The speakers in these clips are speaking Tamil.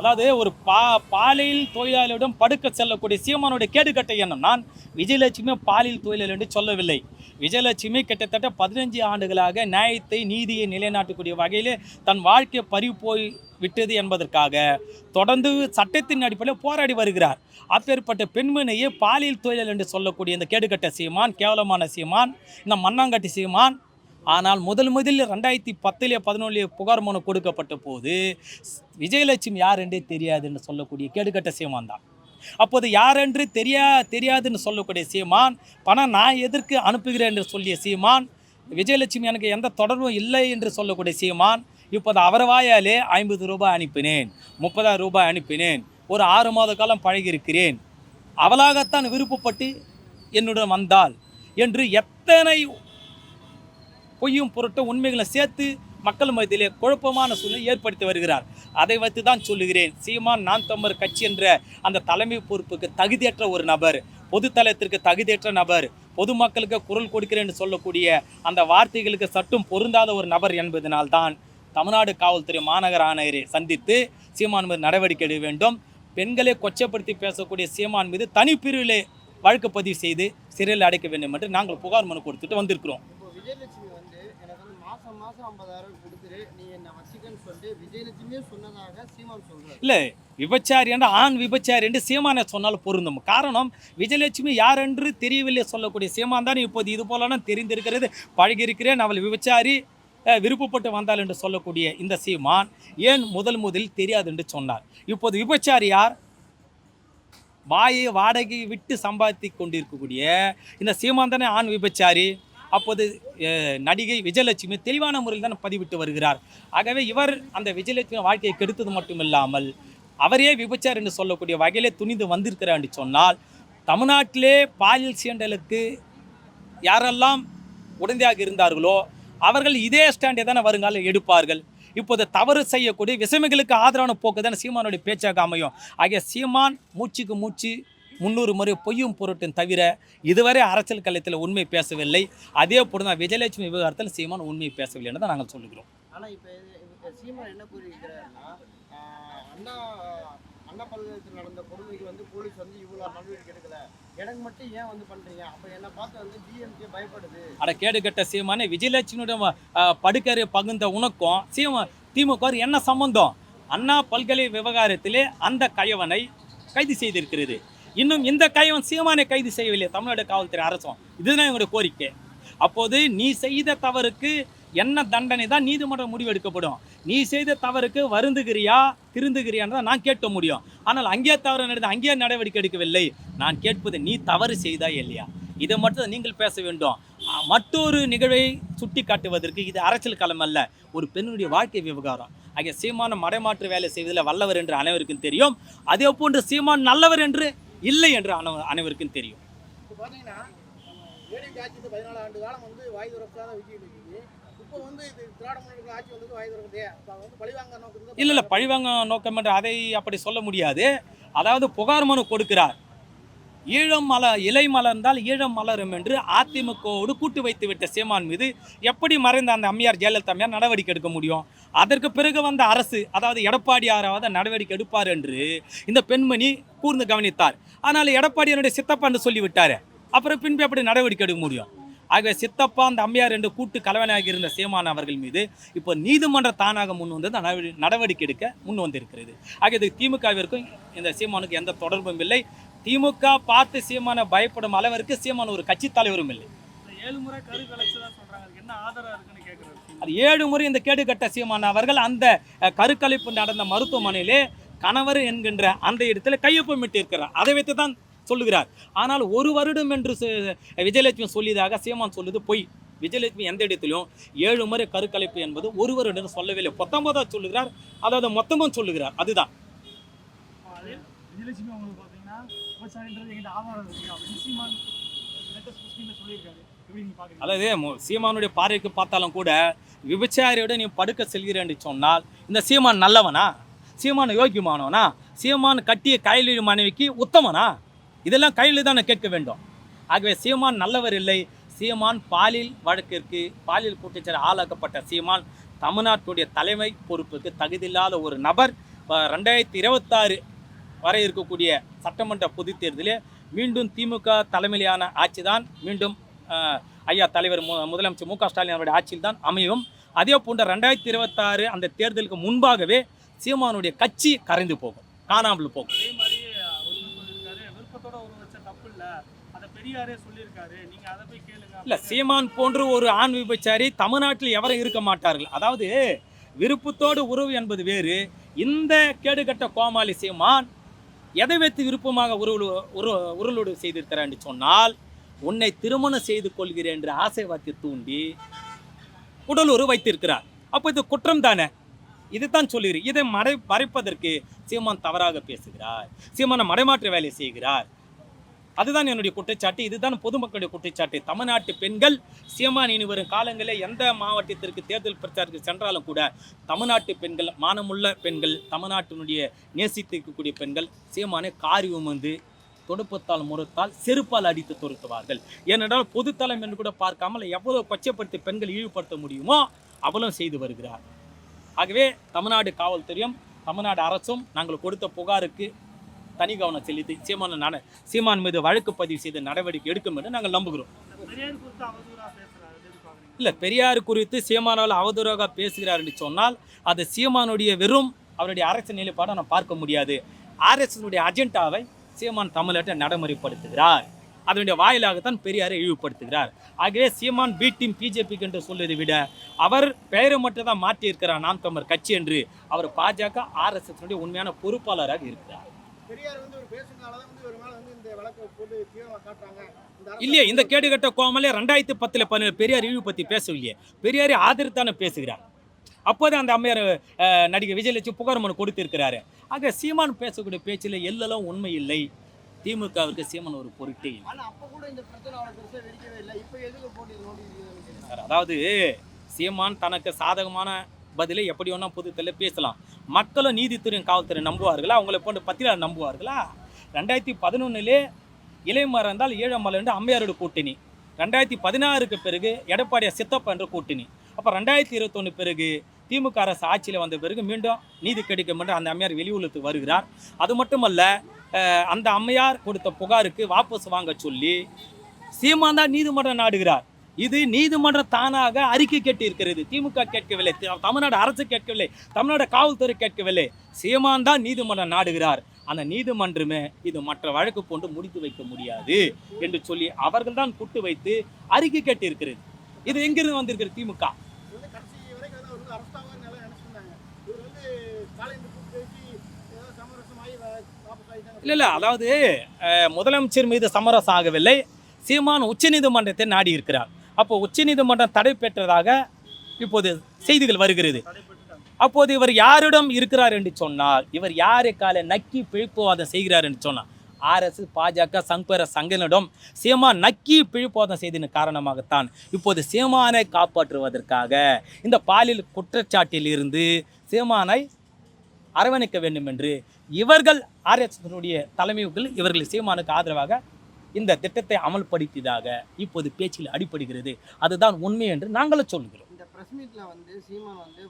அதாவது ஒரு பா பாலியல் தொழிலாளியிடம் படுக்க செல்லக்கூடிய சீமானுடைய கேடுகட்ட எண்ணம். நான் விஜயலட்சுமி பாலியல் தொழிலாளி என்று சொல்லவில்லை. விஜயலட்சுமி கிட்டத்தட்ட பதினஞ்சு ஆண்டுகளாக நியாயத்தை நீதியை நிலைநாட்டக்கூடிய வகையிலே தன் வாழ்க்கை பறி போய் விட்டது என்பதற்காக தொடர்ந்து சட்டத்தின் அடிப்படையில் போராடி வருகிறார். அப்பேற்பட்ட பெண்மணியை பாலியல் தொழிலாளி என்று சொல்லக்கூடிய இந்த கேடுகட்ட சீமான் கேவலமான சீமான் இந்த மண்ணாங்கட்டி சீமான் ஆனால் முதல் முதலில் ரெண்டாயிரத்தி பத்திலே பதினொன்றிலே புகார் மனு கொடுக்கப்பட்ட போது விஜயலட்சுமி யார் என்றே தெரியாதுன்னு சொல்லக்கூடிய கேடுகட்ட சீமான் தான். அப்போது யாரென்று தெரியா தெரியாதுன்னு சொல்லக்கூடிய சீமான் பணம் நான் எதற்கு அனுப்புகிறேன் என்று சொல்லிய சீமான் விஜயலட்சுமி எனக்கு எந்த தொடர்பும் இல்லை என்று சொல்லக்கூடிய சீமான் இப்போது அவர் வாயாலே ஐம்பது ரூபாய் அனுப்பினேன் முப்பதாயிரம் ரூபாய் அனுப்பினேன் ஒரு ஆறு மாத காலம் பழகியிருக்கிறேன். அவளாகத்தான் விருப்பப்பட்டு என்னுடன் வந்தாள் என்று எத்தனை பொய்யும் பொருட்டு உண்மைகளை சேர்த்து மக்கள் மத்தியிலே குழப்பமான சூழ்நிலை ஏற்படுத்தி வருகிறார். அதை வைத்து தான் சொல்லுகிறேன். சீமான் நான் தம்பர் கட்சி என்ற அந்த தலைமை பொறுப்புக்கு தகுதியற்ற ஒரு நபர் பொது தளத்திற்கு தகுதியற்ற நபர் பொதுமக்களுக்கு குரல் கொடுக்கிறேன் என்று சொல்லக்கூடிய அந்த வார்த்தைகளுக்கு சட்டும் பொருந்தாத ஒரு நபர் என்பதனால்தான் தமிழ்நாடு காவல்துறை மாநகர ஆணையரை சந்தித்து சீமான் மீது நடவடிக்கை எடுக்க வேண்டும். பெண்களை கொச்சப்படுத்தி பேசக்கூடிய சீமான் மீது தனிப்பிரிவிலே வழக்கு பதிவு செய்து சிறையில் அடைக்க வேண்டும் என்று நாங்கள் புகார் மனு கொடுத்துட்டு வந்திருக்கிறோம். விஜயலட்சுமி வந்து எனக்கு வந்து மாசம் மாசம் ஐம்பதாயிரம் கொடுத்துரு. நீ என்ன வச்சுக்கன்னு சொல்லிட்டு விஜயலட்சுமியே சொன்னதாக சீமான் சொல்றாரு. இல்லை விபச்சாரி என்று ஆண் விபச்சாரி என்று சீமானை சொன்னால் பொருந்தும். காரணம் விஜயலட்சுமி யார் என்று தெரியவில்லை சொல்லக்கூடிய சீமான் தான் இப்போது இது போலலாம் தெரிந்திருக்கிறது. பழகியிருக்கிறேன். அவள் விபச்சாரி விருப்பப்பட்டு வந்தாள் என்று சொல்லக்கூடிய இந்த சீமான் ஏன் முதல் முதலில் தெரியாது என்று சொன்னார். இப்போது விபச்சாரி யார்? வாயை வாடகை விட்டு சம்பாதித்து கொண்டிருக்கக்கூடிய இந்த சீமான் தானே ஆண் விபச்சாரி? அப்போது நடிகை விஜயலட்சுமி தெளிவான முறையில் தான் பதிவிட்டு வருகிறார். ஆகவே இவர் அந்த விஜயலட்சுமி வாழ்க்கையை கெடுத்தது மட்டும் இல்லாமல் அவரே விபச்சார் என்று சொல்லக்கூடிய வகையிலே துணிந்து வந்திருக்கிறார் என்று சொன்னால் தமிழ்நாட்டிலே பாலியல் சீண்டலுக்கு யாரெல்லாம் உடந்தையாக இருந்தார்களோ அவர்கள் இதே ஸ்டாண்டை தானே வருங்காலம் எடுப்பார்கள். இப்போது தவறு செய்யக்கூடிய விசமிகளுக்கு ஆதரவான போக்கு தானே சீமானுடைய பேச்சாக அமையும். ஆகிய சீமான் மூச்சுக்கு மூச்சு முன்னூறு முறை பொய்யும் பொருட்டும் தவிர இதுவரை அரசியல் களத்தில் உண்மை பேசவில்லை. அதே போல தான் விஜயலட்சுமி விவகாரத்தில் சீமான் உண்மை பேசவில்லை என்று தான் நாங்கள் சொல்லுகிறோம். ஆனா இப்போ சீமான் என்ன கூறியிருக்கிறாருன்னா அண்ணா அண்ணா பல்கலைக்கழகத்தில் நடந்த கொடுமைக்கு வந்து போலீஸ் வந்து இவ்வளோ நடவடிக்கை எடுக்கல. எனக்கு மட்டும் ஏன் வந்து பண்றீங்க? அப்போ என்னை பார்த்து வந்து டிஎம்கே பயப்படுது. அட கேடுகட்ட சீமானே விஜயலட்சுமியுடைய அஹ், படுக்கரை பகுந்த உனக்கும் சீமா திமுக என்ன சம்பந்தம்? அண்ணா பல்கலை விவகாரத்திலே அந்த கயவனை கைது செய்திருக்கிறது. இன்னும் இந்த கைவன் சீமானை கைது செய்யவில்லை தமிழ்நாடு காவல்துறை அரசும். இதுதான் எங்களுடைய கோரிக்கை. அப்போது நீ செய்த தவறுக்கு என்ன தண்டனை தான் நீதிமன்றம் முடிவெடுக்கப்படும். நீ செய்த தவறுக்கு வருந்துகிறியா திருந்துகிறியான்னு தான் நான் கேட்க முடியும். ஆனால் அங்கே தவறு நடந்து அங்கேயே நடவடிக்கை எடுக்கவில்லை. நான் கேட்பது நீ தவறு செய்தா இல்லையா? இதை மட்டும் நீங்கள் பேச வேண்டும். மற்றொரு நிகழ்வை சுட்டி காட்டுவதற்கு இது அரசியல் களம் அல்ல ஒரு பெண்ணுடைய வாழ்க்கை விவகாரம். ஆகிய சீமான மடைமாற்று வேலை செய்வதில் வல்லவர் என்று அனைவருக்கும் தெரியும். அதே போன்று சீமான் நல்லவர் என்று இல்லை என்று அன- அனைவருக்கும் தெரியும். இல்லை இல்லை பழிவாங்க நோக்கம் என்று அதை அப்படி சொல்ல முடியாது. அதாவது புகார் மனு கொடுக்கிறார். ஈழம் மல இலை மலர்ந்தால் ஈழம் மலரும் என்று அதிமுகவோடு கூட்டு வைத்து விட்ட சீமான் மீது எப்படி மறைந்த அந்த அம்மையார் ஜெயலலிதா அம்மையார் நடவடிக்கை எடுக்க முடியும்? அதற்கு பிறகு வந்த அரசு அதாவது எடப்பாடியாராவது நடவடிக்கை எடுப்பார் என்று இந்த பெண்மணி கூர்ந்து கவனித்தார். ஆனால் எடப்பாடியாருடைய சித்தப்பா என்று சொல்லிவிட்டார். அப்புறம் பின்பு எப்படி நடவடிக்கை எடுக்க முடியும்? ஆகவே சித்தப்பா அந்த அம்மையார் என்று கூட்டு கலவனாக இருந்த சீமான் அவர்கள் மீது இப்போ நீதிமன்ற தானாக முன் வந்து அந்த நடவடிக்கை எடுக்க முன் வந்திருக்கிறது. ஆக இது திமுகவிற்கும் இந்த சீமானுக்கு எந்த தொடர்பும் இல்லை. திமுக பார்த்து சீமானை பயப்படும் அளவிற்கு சீமான் ஒரு கட்சி தலைவரும் இல்லை. ஏழு முறை கரு சொல்றாங்க என்ன ஆதாரம் இருக்குன்னு கேட்குறாரு அது ஏழு முறை இந்த கேடுகட்ட சீமான் அவர்கள் அந்த கருக்கலைப்பு நடந்த மருத்துவமனையிலே கணவர் என்கின்ற அந்த இடத்துல கையொப்பமிட்டு இருக்கிறார் அதை வைத்து தான் சொல்லுகிறார். ஆனால் ஒரு வருடம் என்று விஜயலட்சுமி சொல்லியதாக சீமான் சொல்லுது பொய். விஜயலட்சுமி எந்த இடத்திலும் ஏழு முறை கருக்கலைப்பு என்பது ஒரு வருடம் சொல்லவில்லை. பத்தொன்பதாக சொல்லுகிறார். அதாவது மொத்தமும் சொல்லுகிறார். அதுதான். விஜயலட்சுமி அவங்களுக்கு விவசாயன்றது எங்கிட்ட ஆதாரம் இருக்கு அப்படின்னு சீமான் சொல்லியிருக்காரு அதாவது சீமானுடைய பார்வைக்கு பார்த்தாலும் கூட விபச்சாரியோட நீ படுக்க செல்கிறேன் சொன்னால் இந்த சீமான் நல்லவனா? சீமான் யோக்கியமானவனா சீமான் கட்டிய கையில் மனைவிக்கு உத்தமனா? இதெல்லாம் கையில் தான் கேட்க வேண்டும். ஆகவே சீமான் நல்லவர் இல்லை. சீமான் பாலியல் வழக்கிற்கு பாலியல் குற்றச்சாட்டு ஆளாக்கப்பட்ட சீமான் தமிழ்நாட்டுடைய தலைமை பொறுப்புக்கு தகுதியில்லாத ஒரு நபர். ரெண்டாயிரத்தி இருபத்தாறு வரை இருக்கக்கூடிய சட்டமன்ற பொதுத் தேர்தலில் மீண்டும் திமுக தலைமையிலான ஆட்சி தான் மீண்டும் ஐயா தலைவர் மு முதலமைச்சர் மு க ஸ்டாலின் அவருடைய ஆட்சியில் தான் அமையும். அதே போன்ற ரெண்டாயிரத்தி இருபத்தாறு அந்த தேர்தலுக்கு முன்பாகவே சீமானுடைய கட்சி கரைந்து போகும் காணாமல் போகும். அதே மாதிரி அவர் என்ன சொல்லியிருக்காரு விருப்பத்தோட ஒரு வச்ச தப்பு இல்ல. அதை பெரியாரே சொல்லியிருக்காரு. நீங்க அதை போய் கேளுங்க இல்லை சீமான் போன்ற ஒரு ஆண் விபச்சாரி தமிழ்நாட்டில் எவரும் இருக்க மாட்டார்கள். அதாவது விருப்பத்தோடு உறவு என்பது வேறு. இந்த கேடுகட்ட கோமாளி சீமான் எதை வைத்து விருப்பமாக உருள் உரு உருளோடு செய்திருக்கிறான் என்று சொன்னால் உன்னை திருமணம் செய்து கொள்கிறேன் என்று ஆசை வாக்கி தூண்டி உடலூர் வைத்திருக்கிறார். அப்போ இது குற்றம் தானே? இதுதான் சொல்லுகிறேன் இதை மறை மறைப்பதற்கு சீமான் தவறாக பேசுகிறார். சீமானை மடைமாற்ற வேலை செய்கிறார். அதுதான் என்னுடைய குற்றச்சாட்டு இதுதான் பொதுமக்களுடைய குற்றச்சாட்டு. தமிழ்நாட்டு பெண்கள் சீமான் இனி வரும் காலங்களில் எந்த மாவட்டத்திற்கு தேர்தல் பிரச்சாரத்துக்கு சென்றாலும் கூட தமிழ்நாட்டு பெண்கள் மானமுள்ள பெண்கள் தமிழ்நாட்டினுடைய நேசித்திருக்கக்கூடிய பெண்கள் சீமானை காரி உமந்து தொடுப்பத்தால் முறத்தால் செருப்பால் அடித்து துரத்துவார்கள். ஏனென்றால் பொதுத்தளம் என்று கூட பார்க்காமல் எவ்வளவு கொச்சப்படுத்தி பெண்கள் இழிவுபடுத்த முடியுமோ அவளும் செய்து வருகிறார். ஆகவே தமிழ்நாடு காவல்துறையும் தமிழ்நாடு அரசும் நாங்கள் கொடுத்த புகாருக்கு தனி கவனம் செலுத்தி சீமான நட சீமான் மீது வழக்கு பதிவு செய்து நடவடிக்கை எடுக்கும் என்று நாங்கள் நம்புகிறோம். இல்லை பெரியார் குறித்து சீமானால் அவதூறாக பேசுகிறார் என்று சொன்னால் அது சீமானுடைய வெறும் அவருடைய அரசு நிலைப்பாடை நான் பார்க்க முடியாது. ஆர்எஸ்எஸ்னுடைய அஜெண்டாவை சீமான் தமிழ்நாட்டை நடைமுறைப்படுத்துகிறார். அதனுடைய வாயிலாகத்தான் பெரியாரை இழிவுபடுத்துகிறார். ஆகவே சீமான் பி டீம் பிஜேபிக்கு என்று சொல்வதை விட அவர் பெயரை மட்டும் தான் மாற்றியிருக்கிறார் நாம் தமிழர் கட்சி என்று. அவர் பாஜக ஆர்எஸ்எஸ்னுடைய உண்மையான பொறுப்பாளராக இருக்கிறார். பெரியார் வந்து ஒரு பேசுனால தான் வந்து ஒரு மேல வந்து இந்த வழக்கை போட்டு தீவிரமா காட்டுறாங்க. இல்லையே இந்த கேடுகட்ட கோமலே ரெண்டாயிரத்தி பத்தில் பண்ண பெரியார் இழிவு பற்றி பேசவில்லையே. பெரியாரை ஆதரித்தானே பேசுகிறார். அப்போது அந்த அம்மையார் நடிகை விஜயலட்சுமி புகார் மனு கொடுத்திருக்கிறாரு. ஆக சீமான் பேசக்கூடிய பேச்சில் எல்லெல்லாம் உண்மை இல்லை. திமுகவிற்கு சீமான் ஒரு பொருட்டே இல்லை. அதாவது சீமான் தனக்கு சாதகமான பதிலை எப்படி வேணா பொதுத்தில் பேசலாம். மக்களும் நீதித்துறையும் காவல்துறை நம்புவார்களா? அவங்களை போன்ற பத்திரிகை நம்புவார்களா? ரெண்டாயிரத்தி பதினொன்னுலே இளையமரம் இருந்தால் ஈழமலை என்று அம்மையாரோட கூட்டணி. ரெண்டாயிரத்தி பதினாறுக்கு பிறகு எடப்பாடியார் சித்தப்பா என்ற கூட்டணி. அப்போ ரெண்டாயிரத்தி இருபத்தொன்று பிறகு திமுக அரசு ஆட்சியில் வந்த பிறகு மீண்டும் நீதி கிடைக்கும் என்று அந்த அம்மையார் வெளியுலகத்துக்கு வருகிறார். அது மட்டுமல்ல அந்த அம்மையார் கொடுத்த புகாருக்கு வாபஸ் வாங்க சொல்லி சீமான் தான் நீதிமன்றம் நாடுகிறார். இது நீதிமன்றம் தானாக அறிக்கை கேட்டு இருக்கிறது திமுக கேட்கவில்லை. தமிழ்நாடு அரசு கேட்கவில்லை. தமிழ்நாடு காவல்துறை கேட்கவில்லை. சீமான் தான் நீதிமன்றம் நாடுகிறார். அந்த நீதிமன்றமே இது மற்ற வழக்கு போன்று முடித்து வைக்க முடியாது என்று சொல்லி அவர்கள் தான் கூட்டு வைத்து அறிக்கை கேட்டு இருக்கிறது இது எங்கிருந்து வந்திருக்கிறது திமுக? இல்லை இல்லை. அதாவது முதலமைச்சர் மீது சமரசம் ஆகவில்லை. சீமான் உச்சநீதிமன்றத்தை நாடி இருக்கிறார் அப்போ உச்சநீதிமன்றம் தடை பெற்றதாக இப்போது செய்திகள் வருகிறது. அப்போது இவர் யாரிடம் இருக்கிறார் என்று சொன்னால் இவர் யாரை காலை நக்கி பிழிப்புவாதம் செய்கிறார் என்று சொன்னார் ஆர்எஸ் பாஜக சங்கர சங்கனிடம் சீமா நக்கி பிழிப்புவாதம் செய்ததன் காரணமாகத்தான் இப்போது சீமானை காப்பாற்றுவதற்காக இந்த பாலியல் குற்றச்சாட்டில் இருந்து சீமானை அரவணைக்க வேண்டும் என்று இவர்கள் ஆர்எஸ்னுடைய தலைமைகள் இவர்கள் சீமானுக்கு ஆதரவாக இந்த திட்டத்தை அமல்படுத்தியதாக இப்போது பேச்சில் அடிப்படுகிறது அதுதான் உண்மை என்று நாங்களும் சொல்கிறோம். இந்த ப்ரெஸ் மீட்ல வந்து சீமான் வந்து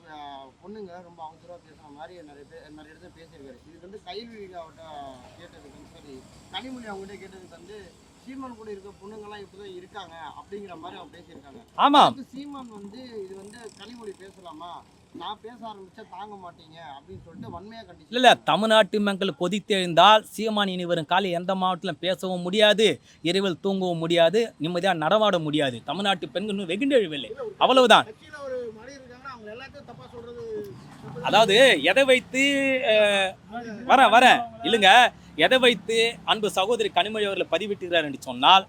பொண்ணுங்க ரொம்ப அவசரமா பேசுற மாதிரி நிறைய பேர் நிறைய இடத்துல பேசியிருக்காரு. இதுக்கு வந்து கைவி அவட்ட கேட்டதுக்கு வந்து சரி கனிமொழி அவங்ககிட்ட கேட்டதுக்கு வந்து சீமான் கூட இருக்க பொண்ணுங்கெல்லாம் இப்படிதான் இருக்காங்க அப்படிங்கிற மாதிரி அவங்க பேசியிருக்காங்க. ஆமாம். சீமான் வந்து இது வந்து கனிமொழி பேசலாமா? நான் பேச ஆரம்பிச்சா தாங்க மாட்டீங்க அப்படின்னு சொல்லிட்டு வன்மையா இல்லை கண்டிச்சு. இல்லை தமிழ்நாட்டு மக்கள் கொதித்தெழுந்தால் சீமான் இனி வரும் காலை எந்த மாவட்டத்திலும் பேசவும் முடியாது இரவில் தூங்கவும் முடியாது நிம்மதியாக நடமாட முடியாது. தமிழ்நாட்டு பெண்கள் வெகுண்டெழவில்லை அவ்வளவுதான். அதாவது எதை வைத்து வரேன் வரேன் இல்லைங்க. எதை வைத்து அன்பு சகோதரி கனிமொழி அவர்களை பதிவிட்டுகிறார் என்று சொன்னால்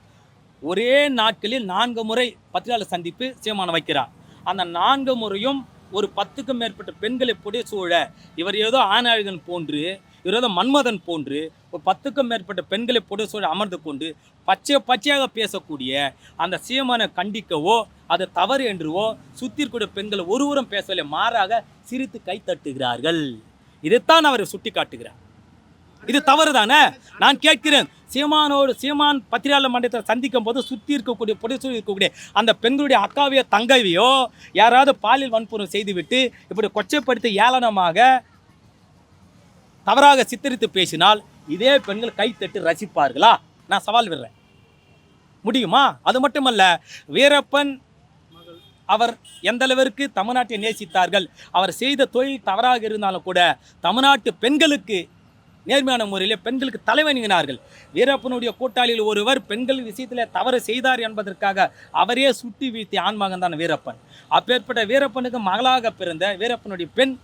ஒரே நாட்களில் நான்கு முறை பத்திரிகையாளர் சந்திப்பு சீமானம் வைக்கிறார். அந்த நான்கு முறையும் ஒரு பத்துக்கும் மேற்பட்ட பெண்களை புடைய சூழ இவர் ஏதோ ஆணழகன் போன்று இவர் ஏதோ மன்மதன் போன்று ஒரு பத்துக்கும் மேற்பட்ட பெண்களை புடைய சூழ அமர்ந்து கொண்டு பச்சை பச்சையாக பேசக்கூடிய அந்த சீமானை கண்டிக்கவோ அது தவறு என்றுவோ சுற்றி இருக்கக்கூடிய பெண்கள் ஒருவரும் பேசவில்லை மாறாக சிரித்து கை தட்டுகிறார்கள். இதைத்தான் அவர் சுட்டி காட்டுகிறார் இது தவறு தானே நான் கேட்கிறேன் சீமானோடு சீமான் பத்திரிகையாளர் மன்றத்தில் சந்திக்கும் போது சுற்றி இருக்கக்கூடிய புடைசூழி இருக்கக்கூடிய அந்த பெண்களுடைய அக்காவையோ தங்கவியோ யாராவது பாலியல் வன்புணர்வு செய்துவிட்டு இப்படி கொச்சைப்படுத்தி ஏளனமாக தவறாக சித்தரித்து பேசினால் இதே பெண்கள் கைத்தட்டு ரசிப்பார்களா? நான் சவால் விடுறேன். முடியுமா? அது மட்டுமல்ல வீரப்பன் அவர் எந்த அளவிற்கு தமிழ்நாட்டை நேசித்தார்கள் அவர் செய்த தொழில் தவறாக இருந்தாலும் கூட தமிழ்நாட்டு பெண்களுக்கு நேர்மையான முறையில் பெண்களுக்கு தலைவணிகினார்கள் வீரப்பனுடைய கூட்டாளியில் ஒருவர் பெண்கள் விஷயத்தில் தவறு செய்தார் என்பதற்காக அவரே சுட்டி வீழ்த்திய ஆண்மகன் தான் வீரப்பன். அப்பேற்பட்ட வீரப்பனுக்கு மகளாக பிறந்த வீரப்பனுடைய பெண்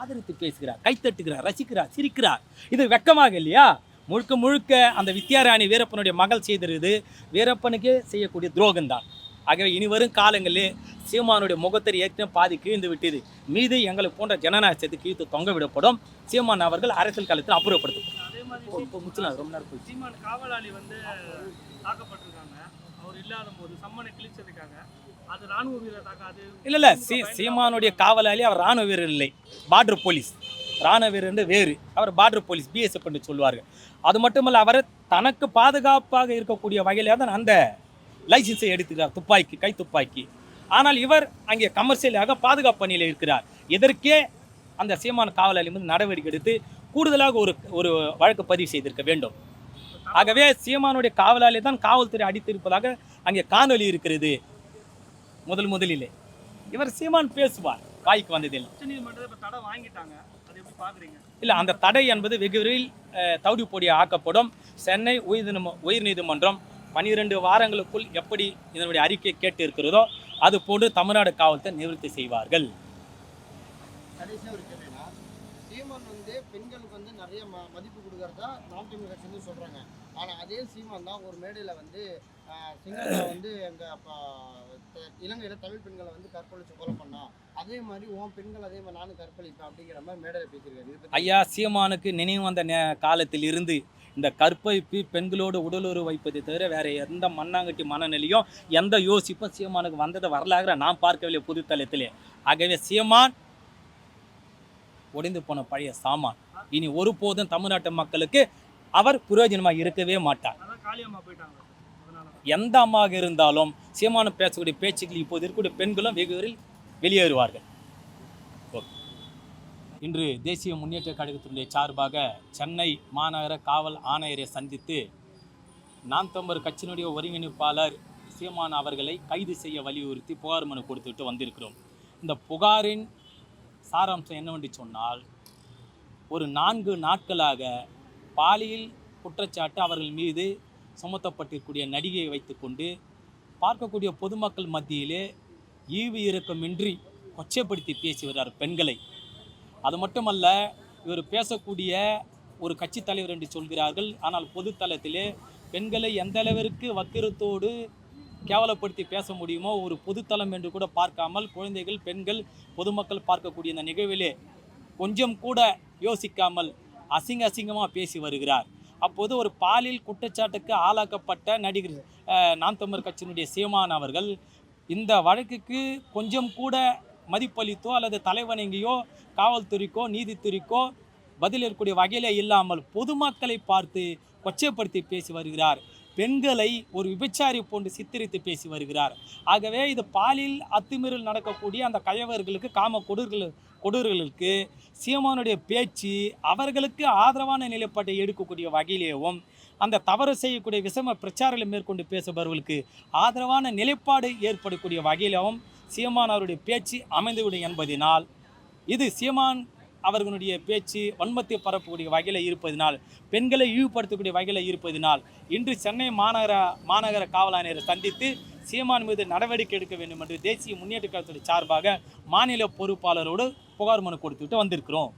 ஆதரித்து பேசுகிறார் கைத்தட்டுகிறார் ரசிக்கிறார் சிரிக்கிறார். இது வெக்கமாக இல்லையா? முழுக்க முழுக்க அந்த வித்யாராணி வீரப்பனுடைய மகள் செய்திருது வீரப்பனுக்கே செய்யக்கூடிய துரோகம்தான். ஆகவே இனி வரும் காலங்களில் சீமானுடைய முகத்தை ஏற்கனவே பாதி கீழ்ந்து விட்டது மீது எங்களை போன்ற ஜனநாயகத்தை கீழ்த்து தொங்க விடப்படும். சீமான் அவர்கள் அரசியல் காலத்தில் அப்புறப்படுத்தப்படும் ரொம்ப நேரம் சீமான் காவலாளி வந்து தாக்கப்பட்டிருக்காங்க. அவர் இல்லாத போது சம்மனை கிழிச்சதுக்காக அது ராணுவ வீரர் தாக்காது. இல்லை இல்லை சீ சீமானுடைய காவலாளி அவர் ராணுவ வீரர் இல்லை. பார்டர் போலீஸ் ராணுவ வீரர் வேறு. அவர் பார்டர் போலீஸ் பிஎஸ்எஃப் என்று சொல்வார்கள். அது மட்டுமல்ல அவர் தனக்கு பாதுகாப்பாக இருக்கக்கூடிய வகையிலே தான் அந்த லைசன்ஸை எடுத்துக்கிறார் துப்பாக்கி கை துப்பாக்கி. ஆனால் இவர் அங்கே கமர்ஷியலாக பாதுகாப்பு பணியில் இருக்கிறார். இதற்கே அந்த சீமான் காவலாளி மீது நடவடிக்கை எடுத்து கூடுதலாக ஒரு ஒரு வழக்கு பதிவு செய்திருக்க வேண்டும். ஆகவே சீமானுடைய காவலாளி தான் காவல்துறை அடித்திருப்பதாக அங்கே காணொலி இருக்கிறது. முதல் முதலிலே. இவர் சீமான் பேசுவார். வாய்க்கு வந்ததில்லை. பார்க்குறீங்க இல்லை அந்த தடை என்பது வெகு விரைவில் அஹ், ஆக்கப்படும். சென்னை உயர் உயர்நீதிமன்றம் பனிரெண்டு வாரங்களுக்குள் எப்படி இதனுடைய அறிக்கை கேட்டு இருக்கிறதோ அது போன்று தமிழ்நாடு காவல்துறை நிவர்த்தி செய்வார்கள். பெண்களுக்கு வந்து நிறைய மதிப்பு கொடுக்கறதா நாம் தமிழ் கட்சி வந்து சொல்கிறாங்க ஆனால் அதே சீமான் தான் ஒரு மேடையில் வந்து சிங்களத்தில் வந்து எங்கள் இலங்கையில் தமிழ் பெண்களை வந்து கற்பழிச்சு கொலை பண்ணா அதே மாதிரி உன் பெண்கள் அதே மாதிரி நானும் கற்பழிப்பேன் அப்படிங்கிற மாதிரி மேடையில் பேசியிருக்காரு. ஐயா சீமானுக்கு நினைவு வந்த காலத்தில் இருந்து இந்த கற்பழிப்பு பெண்களோடு உடலுறவு வைப்பதை தவிர வேற எந்த மண்ணாங்கட்டி மனநிலையும் எந்த யோசிப்பும் சீமானுக்கு வந்ததை வரலாகிற நான் பார்க்கவில்லை புதுத்தலத்திலே ஆகவே சீமான் உடைந்து போன பழைய சாமான். இனி ஒருபோதும் தமிழ்நாட்டு மக்களுக்கு அவர் பிரயோஜனமாக இருக்கவே மாட்டார். எந்த அம்மாக இருந்தாலும் சீமானம் பேசக்கூடிய பேச்சுக்கள் இப்போது இருக்கக்கூடிய பெண்களும் வெகு வெளியேறுவார்கள். ஓகே. இன்று தேசிய முன்னேற்ற கழகத்தினுடைய சார்பாக சென்னை மாநகர காவல் ஆணையரை சந்தித்து நாம் கட்சியினுடைய ஒருங்கிணைப்பாளர் சீமான் அவர்களை கைது செய்ய வலியுறுத்தி புகார் மனு கொடுத்துட்டு வந்திருக்கிறோம். இந்த புகாரின் சாராம்சம் என்னவென்று சொன்னால் ஒரு நான்கு நாட்களாக பாலியல் குற்றச்சாட்டு அவர்கள் மீது சுமத்தப்பட்டிருக்கூடிய நடிகையை வைத்துக்கொண்டு பார்க்கக்கூடிய பொதுமக்கள் மத்தியிலே ஈவு இறக்கமின்றி கொச்சைப்படுத்தி பேசி வருகிறார் பெண்களை. அது மட்டுமல்ல இவர் பேசக்கூடிய ஒரு கட்சி தலைவர் என்று சொல்கிறார்கள். ஆனால் பொதுத்தளத்திலே பெண்களை எந்த அளவிற்கு வக்கிரத்தோடு கேவலப்படுத்தி பேச முடியுமோ ஒரு பொதுத்தளம் என்று கூட பார்க்காமல் குழந்தைகள் பெண்கள் பொதுமக்கள் பார்க்கக்கூடிய இந்த நிகழ்விலே கொஞ்சம் கூட யோசிக்காமல் அசிங்க அசிங்கமாக பேசி வருகிறார். அப்போது ஒரு பாலியல் குற்றச்சாட்டுக்கு ஆளாக்கப்பட்ட நடிகர் நாம் தமிழர் கட்சியினுடைய சீமான் அவர்கள் இந்த வழக்குக்கு கொஞ்சம் கூட மதிப்பளித்தோ அல்லது தலைவணங்கியோ காவல்துறைக்கோ நீதித்துறைக்கோ பதிலிருக்கக்கூடிய வகையிலே இல்லாமல் பொதுமக்களை பார்த்து கொச்சைப்படுத்தி பேசி வருகிறார். பெண்களை ஒரு விபச்சாரி போன்று சித்தரித்து பேசி வருகிறார். ஆகவே இது பாலியல் அத்துமீறல் நடக்கக்கூடிய அந்த கயவர்களுக்கு காம கொடூர்கள் கொடூர்களுக்கு சீமானுடைய பேச்சு அவர்களுக்கு ஆதரவான நிலைப்பாட்டை எடுக்கக்கூடிய வகையிலேயும் அந்த தவறு செய்யக்கூடிய விஷம பிரச்சாரங்களை மேற்கொண்டு பேசுபவர்களுக்கு ஆதரவான நிலைப்பாடு ஏற்படக்கூடிய வகையிலும் சீமான் அவருடைய பேச்சு அமைந்துவிடும் என்பதினால் இது சீமான் அவர்களுடைய பேச்சு வன்மத்தை பரப்பக்கூடிய வகையில் இருப்பதினால் பெண்களை இழிவுபடுத்தக்கூடிய வகையில் இருப்பதினால் இன்று சென்னை மாநகர மாநகர காவல் ஆணையரை சந்தித்து சீமான் மீது நடவடிக்கை எடுக்க வேண்டும் என்று தேசிய முன்னேற்ற கழகத்துடைய சார்பாக மாநில பொறுப்பாளரோடு புகார் மனு கொடுத்துட்டு வந்திருக்கிறோம்.